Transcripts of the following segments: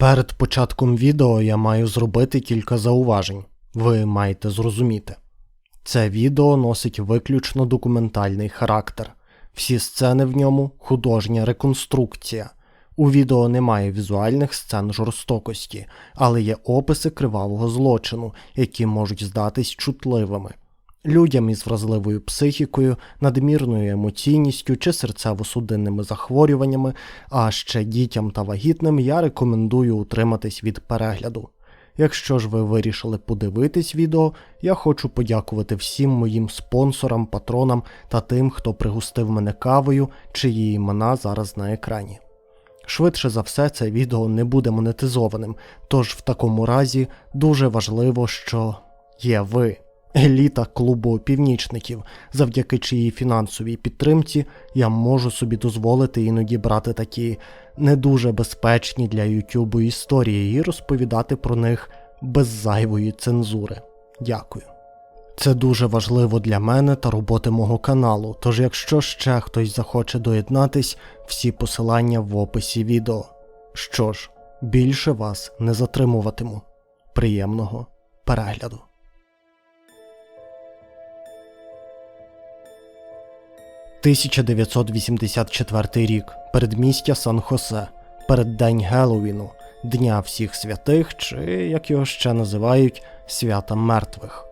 Перед початком відео я маю зробити кілька зауважень. Ви маєте зрозуміти. Це відео носить виключно документальний характер. Всі сцени в ньому художня реконструкція. У відео немає візуальних сцен жорстокості, але є описи кривавого злочину, які можуть здатись чутливими. Людям із вразливою психікою, надмірною емоційністю чи серцево-судинними захворюваннями, а ще дітям та вагітним я рекомендую утриматись від перегляду. Якщо ж ви вирішили подивитись відео, я хочу подякувати всім моїм спонсорам, патронам та тим, хто пригустив мене кавою, чиї імена зараз на екрані. Швидше за все, це відео не буде монетизованим, тож в такому разі дуже важливо, що є ви, еліта клубу північників, завдяки чиїй фінансовій підтримці я можу собі дозволити іноді брати такі не дуже безпечні для Ютубу історії і розповідати про них без зайвої цензури. Дякую. Це дуже важливо для мене та роботи мого каналу, тож якщо ще хтось захоче доєднатись, всі посилання в описі відео. Що ж, більше вас не затримуватиму. Приємного перегляду. «1984 рік. Передмістя Сан-Хосе. Переддень Геловіну, Дня всіх святих, чи, як його ще називають, свята мертвих.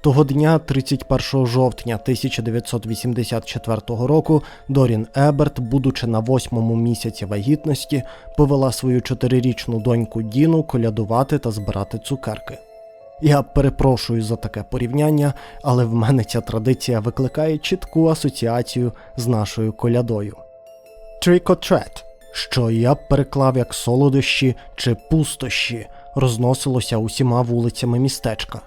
Того дня, 31 жовтня 1984 року, Дорін Еберт, будучи на восьмому місяці вагітності, повела свою чотирирічну доньку Діну колядувати та збирати цукерки. Я перепрошую за таке порівняння, але в мене ця традиція викликає чітку асоціацію з нашою колядою. Treat, що я б переклав як солодощі чи пустощі, розносилося усіма вулицями містечка.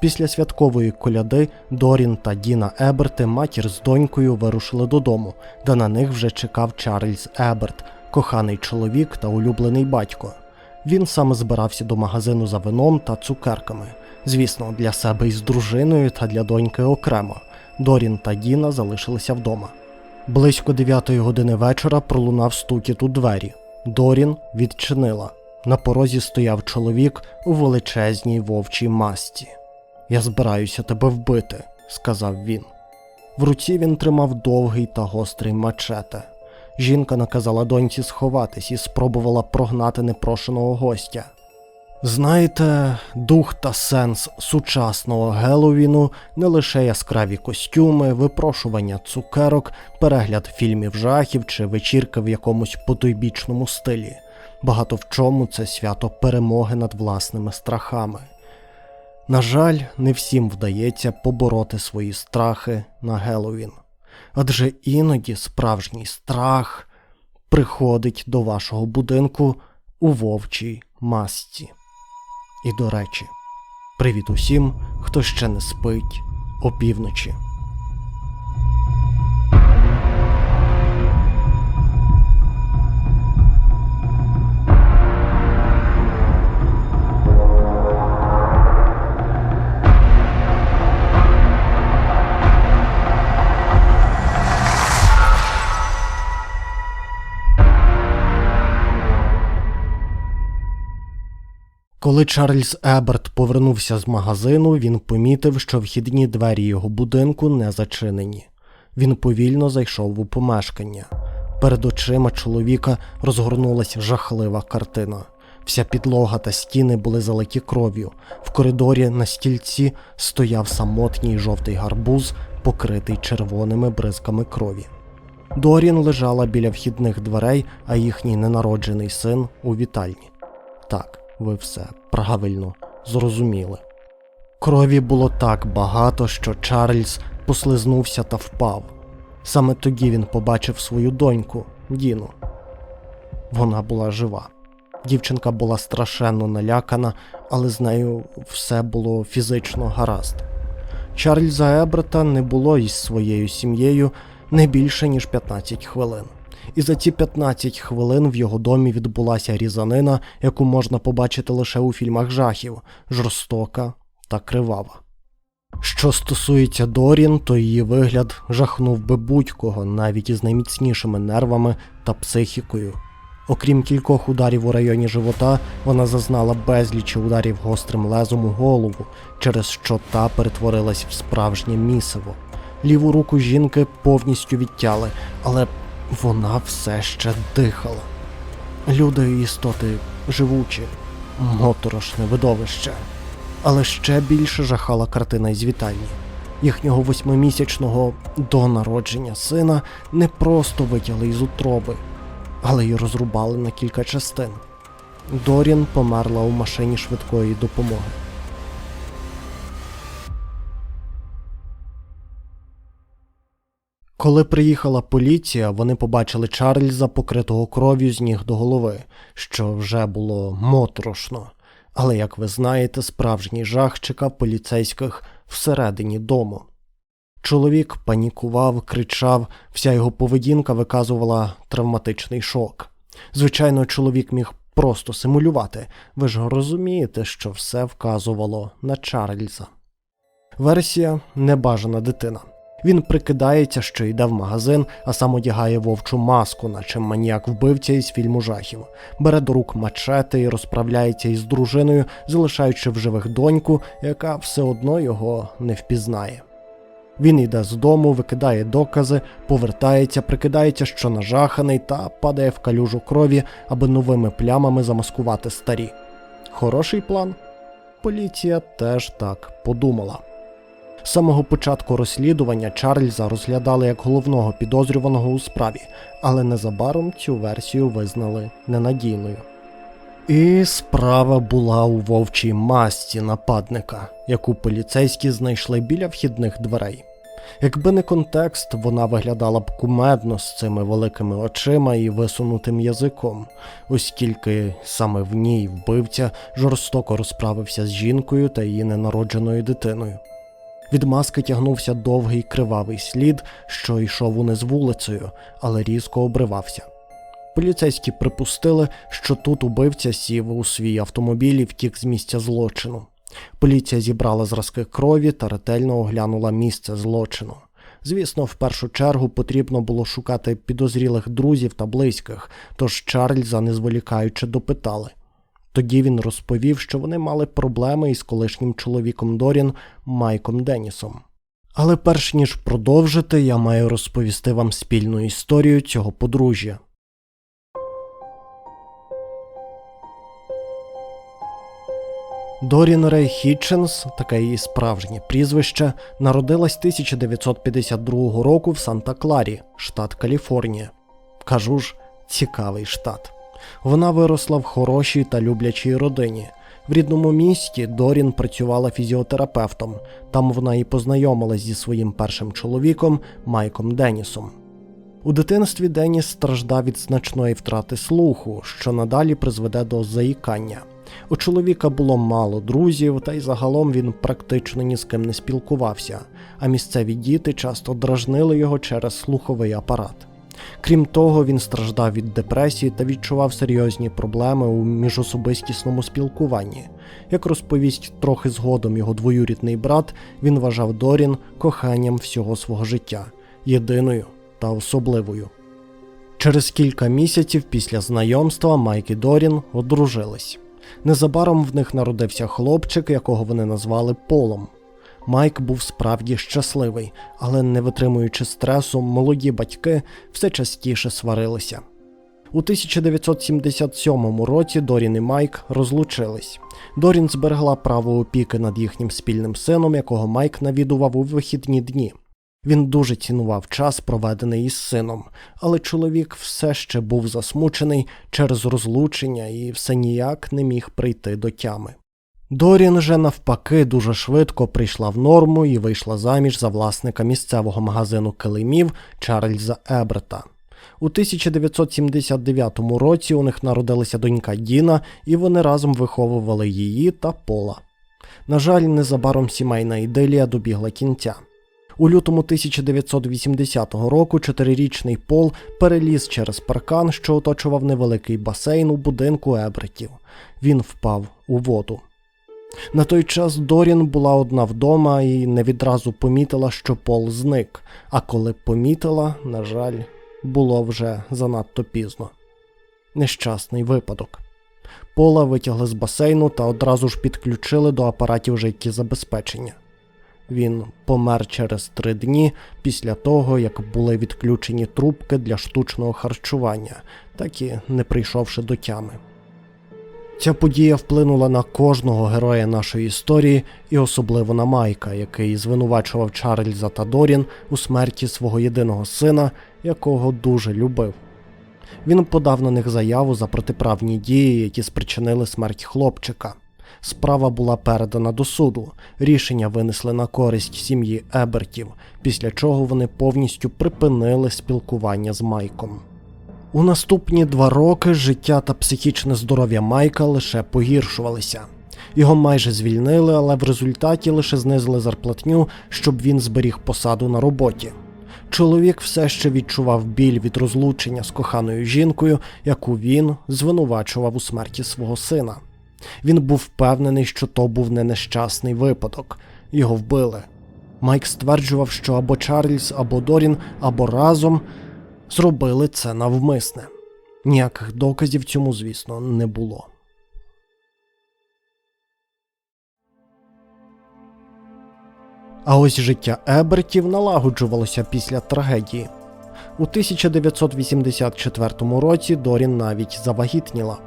Після святкової коляди Дорін та Діна Еберти, матір з донькою, вирушили додому, де на них вже чекав Чарльз Еберт, коханий чоловік та улюблений батько. Він саме збирався до магазину за вином та цукерками. Звісно, для себе із дружиною та для доньки окремо. Дорін та Діна залишилися вдома. Близько 9 години вечора пролунав стукіт у двері. Дорін відчинила. На порозі стояв чоловік у величезній вовчій масті. Я збираюся тебе вбити, сказав він. В руці він тримав довгий та гострий мачете. Жінка наказала доньці сховатись і спробувала прогнати непрошеного гостя. Знаєте, дух та сенс сучасного Геловіну не лише яскраві костюми, випрошування цукерок, перегляд фільмів жахів чи вечірка в якомусь потойбічному стилі. Багато в чому це свято перемоги над власними страхами. На жаль, не всім вдається побороти свої страхи на Геловін. Адже іноді справжній страх приходить до вашого будинку у вовчій масці. І до речі, привіт усім, хто ще не спить опівночі. Коли Чарльз Еберт повернувся з магазину, він помітив, що вхідні двері його будинку не зачинені. Він повільно зайшов у помешкання. Перед очима чоловіка розгорнулася жахлива картина. Вся підлога та стіни були залиті кров'ю. В коридорі на стільці стояв самотній жовтий гарбуз, покритий червоними бризками крові. Дорін лежала біля вхідних дверей, а їхній ненароджений син у вітальні. Так, ви все правильно зрозуміли. Крові було так багато, що Чарльз послизнувся та впав. Саме тоді він побачив свою доньку, Діну. Вона була жива. Дівчинка була страшенно налякана, але з нею все було фізично гаразд. Чарльза Ебрета не було із своєю сім'єю не більше, ніж 15 хвилин. І за ці 15 хвилин в його домі відбулася різанина, яку можна побачити лише у фільмах жахів, жорстока та кривава. Що стосується Дорін, то її вигляд жахнув би будь-кого навіть із найміцнішими нервами та психікою. Окрім кількох ударів у районі живота, вона зазнала безлічі ударів гострим лезом у голову, через що та перетворилась в справжнє місиво. Ліву руку жінки повністю відтяли, але вона все ще дихала. Люди і істоти живучі, моторошне видовище. Але ще більше жахала картина із вітальні. Їхнього восьмимісячного до народження сина не просто витягли із утроби, але й розрубали на кілька частин. Дорін померла у машині швидкої допомоги. Коли приїхала поліція, вони побачили Чарльза, покритого кров'ю з ніг до голови, що вже було моторошно. Але, як ви знаєте, справжній жах чекав поліцейських всередині дому. Чоловік панікував, кричав, вся його поведінка виказувала травматичний шок. Звичайно, чоловік міг просто симулювати. Ви ж розумієте, що все вказувало на Чарльза. Версія небажана дитина. Він прикидається, що йде в магазин, а сам одягає вовчу маску, наче маніяк вбивця із фільму жахів, бере до рук мачети і розправляється із дружиною, залишаючи в живих доньку, яка все одно його не впізнає. Він йде з дому, викидає докази, повертається, прикидається, що нажаханий, та падає в калюжу крові, аби новими плямами замаскувати старі. Хороший план? Поліція теж так подумала. З самого початку розслідування Чарльза розглядали як головного підозрюваного у справі, але незабаром цю версію визнали ненадійною. І справа була у вовчій масці нападника, яку поліцейські знайшли біля вхідних дверей. Якби не контекст, вона виглядала б кумедно з цими великими очима і висунутим язиком, оскільки саме в ній вбивця жорстоко розправився з жінкою та її ненародженою дитиною. Від маски тягнувся довгий кривавий слід, що йшов униз вулицею, але різко обривався. Поліцейські припустили, що тут убивця сів у свій автомобіль і втік з місця злочину. Поліція зібрала зразки крові та ретельно оглянула місце злочину. Звісно, в першу чергу потрібно було шукати підозрілих друзів та близьких, тож Чарльза, не зволікаючи, допитали. Тоді він розповів, що вони мали проблеми із колишнім чоловіком Дорін Майком Денісом. Але перш ніж продовжити, я маю розповісти вам спільну історію цього подружжя. Дорін Рей Хітченс, таке її справжнє прізвище, народилась 1952 року в Санта-Кларі, штат Каліфорнія. Кажу ж, цікавий штат. Вона виросла в хорошій та люблячій родині. В рідному місті Дорін працювала фізіотерапевтом. Там вона і познайомилась зі своїм першим чоловіком Майком Денісом. У дитинстві Деніс страждав від значної втрати слуху, що надалі призведе до заїкання. У чоловіка було мало друзів, та й загалом він практично ні з ким не спілкувався, а місцеві діти часто дражнили його через слуховий апарат. Крім того, він страждав від депресії та відчував серйозні проблеми у міжособистісному спілкуванні. Як розповість трохи згодом його двоюрідний брат, він вважав Дорін коханням всього свого життя, єдиною та особливою. Через кілька місяців після знайомства Майк і Дорін одружились. Незабаром в них народився хлопчик, якого вони назвали Полом. Майк був справді щасливий, але не витримуючи стресу, молоді батьки все частіше сварилися. У 1977 році Дорін і Майк розлучились. Дорін зберегла право опіки над їхнім спільним сином, якого Майк навідував у вихідні дні. Він дуже цінував час, проведений із сином, але чоловік все ще був засмучений через розлучення і все ніяк не міг прийти до тями. Дорін же навпаки дуже швидко прийшла в норму і вийшла заміж за власника місцевого магазину килимів Чарльза Ебрета. У 1979 році у них народилася донька Діна, і вони разом виховували її та пола. На жаль, незабаром сімейна ідилія добігла кінця. У лютому 1980 року чотирирічний Пол переліз через паркан, що оточував невеликий басейн у будинку Ебретів. Він впав у воду. На той час Дорін була одна вдома і не відразу помітила, що Пол зник, а коли помітила, на жаль, було вже занадто пізно. нещасний випадок. Пола витягли з басейну та одразу ж підключили до апаратів життєзабезпечення. Він помер через три дні після того, як були відключені трубки для штучного харчування, так і не прийшовши до тями. Ця подія вплинула на кожного героя нашої історії, і особливо на Майка, який звинувачував Чарльза та Дорін у смерті свого єдиного сина, якого дуже любив. Він подав на них заяву за протиправні дії, які спричинили смерть хлопчика. Справа була передана до суду. Рішення винесли на користь сім'ї Ебертів, після чого вони повністю припинили спілкування з Майком. У наступні два роки життя та психічне здоров'я Майка лише погіршувалися. Його майже звільнили, але в результаті лише знизили зарплатню, щоб він зберіг посаду на роботі. Чоловік все ще відчував біль від розлучення з коханою жінкою, яку він звинувачував у смерті свого сина. Він був впевнений, що то був не нещасний випадок, його вбили. Майк стверджував, що або Чарльз, або Дорін, або разом зробили це навмисне. Ніяких доказів цьому, звісно, не було. А ось життя Ебертів налагоджувалося після трагедії. У 1984 році Дорін навіть завагітніла.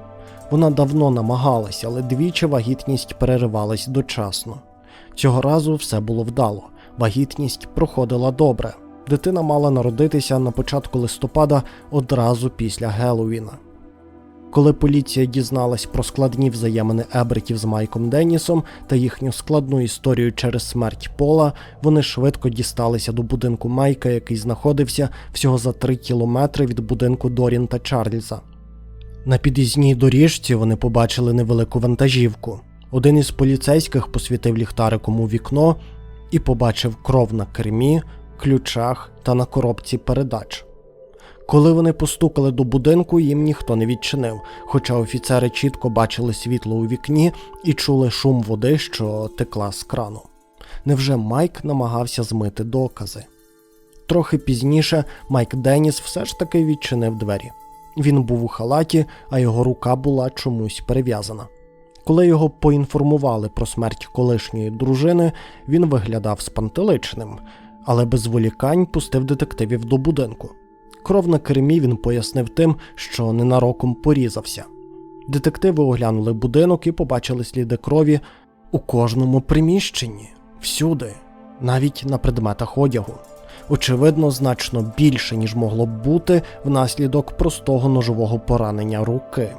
Вона давно намагалась, але двічі вагітність переривалась дочасно. Цього разу все було вдало. Вагітність проходила добре. Дитина мала народитися на початку листопада одразу після Геловіна. Коли поліція дізналась про складні взаємини Ебертів з Майком Деннісом та їхню складну історію через смерть Пола, вони швидко дісталися до будинку Майка, який знаходився всього за три кілометри від будинку Дорін та Чарльза. На під'їзній доріжці вони побачили невелику вантажівку. Один із поліцейських посвітив ліхтариком у вікно і побачив кров на кермі, ключах та на коробці передач. Коли вони постукали до будинку, їм ніхто не відчинив, хоча офіцери чітко бачили світло у вікні і чули шум води, що текла з крану. Невже Майк намагався змити докази? Трохи пізніше Майк Деніс все ж таки відчинив двері. Він був у халаті, а його рука була чомусь перев'язана. Коли його поінформували про смерть колишньої дружини, він виглядав спантеличним, але без зволікань пустив детективів до будинку. Кров на кермі він пояснив тим, що ненароком порізався. Детективи оглянули будинок і побачили сліди крові у кожному приміщенні, всюди, навіть на предметах одягу. Очевидно, значно більше, ніж могло б бути внаслідок простого ножового поранення руки.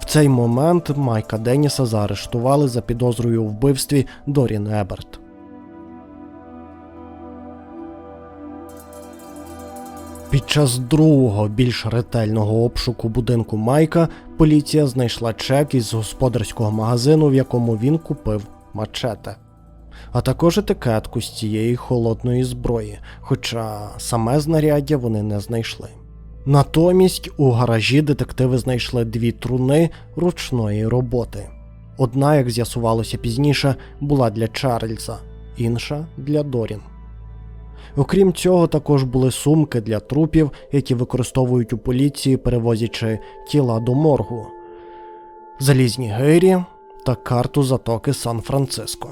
В цей момент Майка Деніса заарештували за підозрою у вбивстві Дорін Еберт. Час другого більш ретельного обшуку будинку Майка поліція знайшла чек із господарського магазину, в якому він купив мачете, а також етикетку з цієї холодної зброї, хоча саме знаряддя вони не знайшли. Натомість у гаражі детективи знайшли дві труни ручної роботи. Одна, як з'ясувалося пізніше, була для Чарльза, інша для Дорін. Окрім цього, також були сумки для трупів, які використовують у поліції, перевозячи тіла до моргу, залізні гирі та карту затоки Сан-Франциско.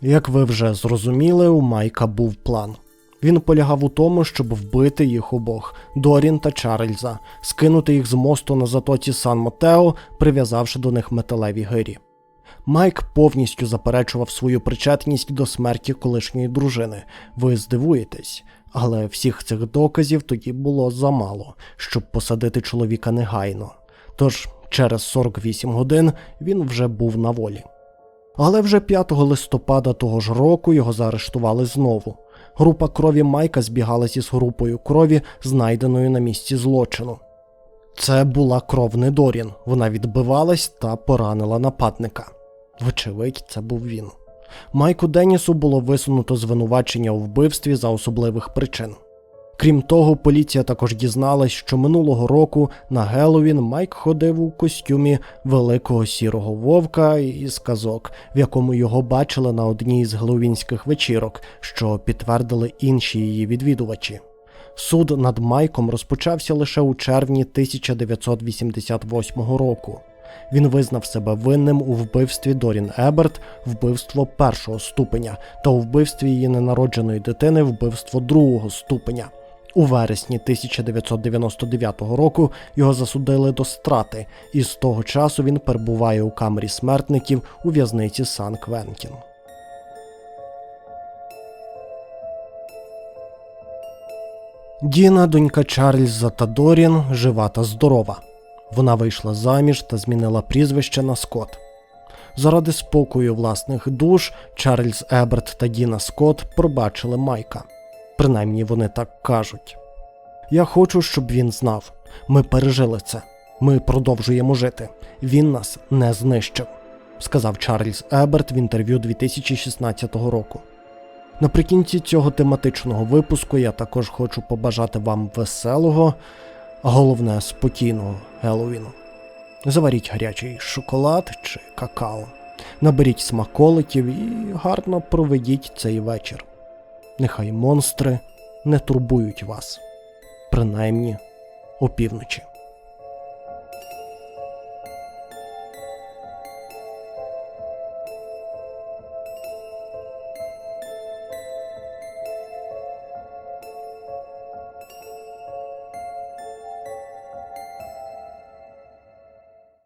Як ви вже зрозуміли, у Майка був план. Він полягав у тому, щоб вбити їх обох Дорін та Чарльза, скинути їх з мосту на затоці Сан Матео, прив'язавши до них металеві гирі. Майк повністю заперечував свою причетність до смерті колишньої дружини. Ви здивуєтесь, але всіх цих доказів тоді було замало, щоб посадити чоловіка негайно. Тож через 48 годин він вже був на волі. Але вже 5 листопада того ж року його заарештували знову. Група крові Майка збігалась із групою крові, знайденою на місці злочину. Це була кров не Дорін, вона відбивалась та поранила нападника. Вочевидь, це був він. Майку Денісу було висунуто звинувачення у вбивстві за особливих причин. Крім того, поліція також дізналась, що минулого року на Геловін Майк ходив у костюмі великого сірого вовка із казок, в якому його бачили на одній з геловінських вечірок, що підтвердили інші її відвідувачі. Суд над Майком розпочався лише у червні 1988 року. Він визнав себе винним у вбивстві Дорін Еберт, вбивство першого ступеня, та у вбивстві її ненародженої дитини, вбивство другого ступеня. У вересні 1999 року його засудили до страти, і з того часу він перебуває у камері смертників у в'язниці Сан Квентін. Діна, донька Чарльза та Дорін, жива та здорова. Вона вийшла заміж та змінила прізвище на Скотт. Заради спокою власних душ Чарльз Еберт та Діна Скотт пробачили Майка. Принаймні вони так кажуть. Я хочу, щоб він знав. Ми пережили це. Ми продовжуємо жити. Він нас не знищив, сказав Чарльз Еберт в інтерв'ю 2016 року. Наприкінці цього тематичного випуску я також хочу побажати вам веселого, головне спокійного Геловіну. Заваріть гарячий шоколад чи какао, наберіть смаколиків і гарно проведіть цей вечір. Нехай монстри не турбують вас, принаймні опівночі.